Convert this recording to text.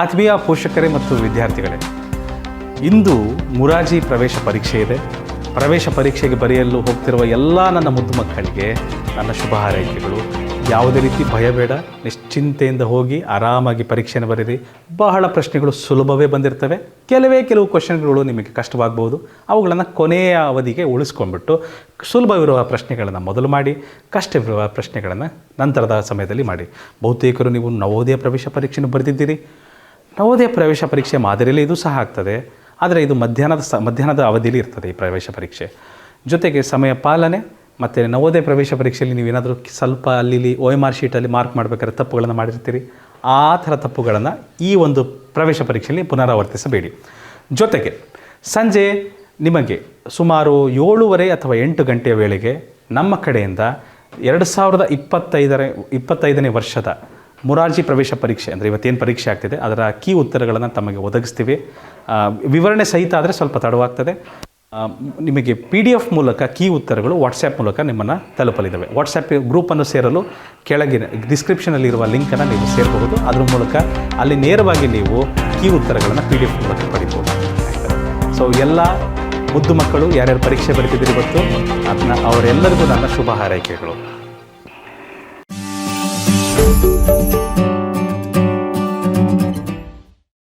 ಆತ್ಮೀಯ ಪೋಷಕರೇ ಮತ್ತು ವಿದ್ಯಾರ್ಥಿಗಳೇ, ಇಂದು ಮುರಾಜಿ ಪ್ರವೇಶ ಪರೀಕ್ಷೆ ಇದೆ. ಪ್ರವೇಶ ಪರೀಕ್ಷೆಗೆ ಬರೆಯಲು ಹೋಗ್ತಿರುವ ಎಲ್ಲ ನನ್ನ ಮುದ್ದು ಮಕ್ಕಳಿಗೆ ನನ್ನ ಶುಭ ಹಾರೈಕೆಗಳು ಯಾವುದೇ ರೀತಿ ಭಯ ಬೇಡ, ನಿಶ್ಚಿಂತೆಯಿಂದ ಹೋಗಿ ಆರಾಮಾಗಿ ಪರೀಕ್ಷೆಯನ್ನು ಬರೀರಿ. ಬಹಳ ಪ್ರಶ್ನೆಗಳು ಸುಲಭವೇ ಬಂದಿರ್ತವೆ. ಕೆಲವೇ ಕೆಲವು ಕ್ವಶನ್ಗಳು ನಿಮಗೆ ಕಷ್ಟವಾಗ್ಬೋದು ಅವುಗಳನ್ನು ಕೊನೆಯ ಅವಧಿಗೆ ಉಳಿಸ್ಕೊಂಡ್ಬಿಟ್ಟು ಸುಲಭವಿರುವ ಪ್ರಶ್ನೆಗಳನ್ನು ಮೊದಲು ಮಾಡಿ, ಕಷ್ಟವಿರುವ ಪ್ರಶ್ನೆಗಳನ್ನು ನಂತರದ ಸಮಯದಲ್ಲಿ ಮಾಡಿ. ಬಹುತೇಕರು ನೀವು ನವೋದಯ ಪ್ರವೇಶ ಪರೀಕ್ಷೆಯನ್ನು ಬರೆದಿದ್ದೀರಿ. ನವೋದಯ ಪ್ರವೇಶ ಪರೀಕ್ಷೆ ಮಾದರಿಯಲ್ಲಿ ಇದು ಸಹ ಆಗ್ತದೆ. ಆದರೆ ಇದು ಮಧ್ಯಾಹ್ನದ ಸ, ಮಧ್ಯಾಹ್ನದ ಅವಧಿಯಲ್ಲಿ ಇರ್ತದೆ ಈ ಪ್ರವೇಶ ಪರೀಕ್ಷೆ. ಜೊತೆಗೆ ಸಮಯ ಪಾಲನೆ ಮತ್ತು ನವೋದಯ ಪ್ರವೇಶ ಪರೀಕ್ಷೆಯಲ್ಲಿ ನೀವು ಏನಾದರೂ ಸ್ವಲ್ಪ ಅಲ್ಲಿ ಒ ಎಂ ಆರ್ ಶೀಟಲ್ಲಿ ಮಾರ್ಕ್ ಮಾಡಬೇಕಾದ್ರೆ ತಪ್ಪುಗಳನ್ನು ಮಾಡಿರ್ತೀರಿ. ಆ ಥರ ತಪ್ಪುಗಳನ್ನು ಈ ಒಂದು ಪ್ರವೇಶ ಪರೀಕ್ಷೆಯಲ್ಲಿ ಪುನರಾವರ್ತಿಸಬೇಡಿ. ಜೊತೆಗೆ ಸಂಜೆ ನಿಮಗೆ ಸುಮಾರು ಏಳೂವರೆ ಅಥವಾ ಎಂಟು ಗಂಟೆಯ ವೇಳೆಗೆ ನಮ್ಮ ಕಡೆಯಿಂದ ಎರಡು ಸಾವಿರದ ಇಪ್ಪತ್ತೈದರ, ಇಪ್ಪತ್ತೈದನೇ ವರ್ಷದ ಮುರಾರ್ಜಿ ಪ್ರವೇಶ ಪರೀಕ್ಷೆ ಅಂದರೆ ಇವತ್ತೇನು ಪರೀಕ್ಷೆ ಆಗ್ತಿದೆ, ಅದರ ಕೀ ಉತ್ತರಗಳನ್ನು ತಮಗೆ ಒದಗಿಸ್ತೀವಿ. ವಿವರಣೆ ಸಹಿತ ಆದರೆ ಸ್ವಲ್ಪ ತಡವಾಗ್ತದೆ. ನಿಮಗೆ ಪಿ ಡಿ ಎಫ್ ಮೂಲಕ ಕೀ ಉತ್ತರಗಳು ವಾಟ್ಸ್ಯಾಪ್ ಮೂಲಕ ನಿಮ್ಮನ್ನು ತಲುಪಲಿದ್ದಾವೆ. ವಾಟ್ಸ್ಯಾಪ್ ಗ್ರೂಪನ್ನು ಸೇರಲು ಕೆಳಗಿನ ಡಿಸ್ಕ್ರಿಪ್ಷನಲ್ಲಿರುವ ಲಿಂಕನ್ನು ನೀವು ಸೇರಬಹುದು. ಅದರ ಮೂಲಕ ಅಲ್ಲಿ ನೇರವಾಗಿ ನೀವು ಕೀ ಉತ್ತರಗಳನ್ನು ಪಿ ಡಿ ಎಫ್ ಮೂಲಕ ಪಡಿಬೋದು ಸೊ ಎಲ್ಲ ಮುದ್ದು ಮಕ್ಕಳು ಯಾರ್ಯಾರು ಪರೀಕ್ಷೆ ಬರೀತಿದ್ದೀರಿ ಇವತ್ತು ಅದನ್ನ ಅವರೆಲ್ಲರಿಗೂ ನನ್ನ ಶುಭ ಹಾರೈಕೆಗಳು.